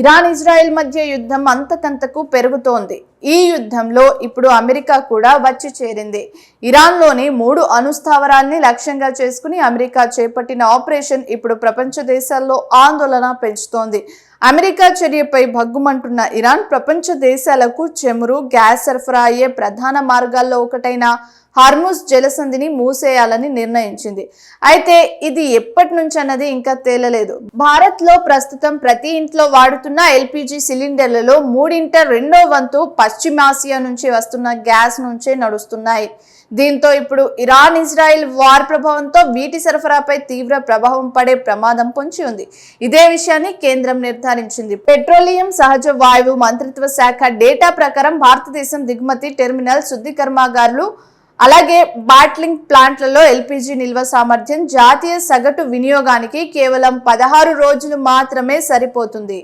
Iran Israel మధ్య యుద్ధం అంతకంతకు పెరుగుతోంది. ఈ యుద్ధంలో ఇప్పుడు అమెరికా కూడా వచ్చి చేరింది. ఇరాన్లోని మూడు అణుస్థావరాల్ని లక్ష్యంగా చేసుకుని అమెరికా చేపట్టిన ఆపరేషన్ ఇప్పుడు ప్రపంచ దేశాల్లో ఆందోళన పెంచుతోంది. అమెరికా చర్యపై భగ్గుమంటున్న ఇరాన్ ప్రపంచ దేశాలకు చెమురు గ్యాస్ సరఫరా అయ్యే ప్రధాన మార్గాల్లో ఒకటైన హార్ముస్ జలసంధిని మూసేయాలని నిర్ణయించింది. అయితే ఇది ఎప్పటి నుంచి అన్నది ఇంకా తేలలేదు. భారత్లో ప్రస్తుతం ప్రతి ఇంట్లో వాడుతున్న ఎల్పిజి సిలిండర్లలో మూడింట రెండో వంతు పశ్చిమాసియా నుంచి వస్తున్న గ్యాస్ నుంచే నడుస్తున్నాయి. దీంతో ఇప్పుడు ఇరాన్ ఇజ్రాయెల్ వార్ ప్రభావంతో వీటి సరఫరాపై తీవ్ర ప్రభావం పడే ప్రమాదం పొంచి ఉంది. ఇదే విషయాన్ని కేంద్రం నిర్ధారించింది. పెట్రోలియం సహజ వాయువు మంత్రిత్వ శాఖ డేటా ప్రకారం భారతదేశం దిగుమతి టెర్మినల్ శుద్ధి కర్మాగారులు అలాగే బాట్లింగ్ ప్లాంట్లలో ఎల్పిజి నిల్వ సామర్థ్యం జాతీయ సగటు వినియోగానికి కేవలం పదహారు రోజులు మాత్రమే సరిపోతుంది.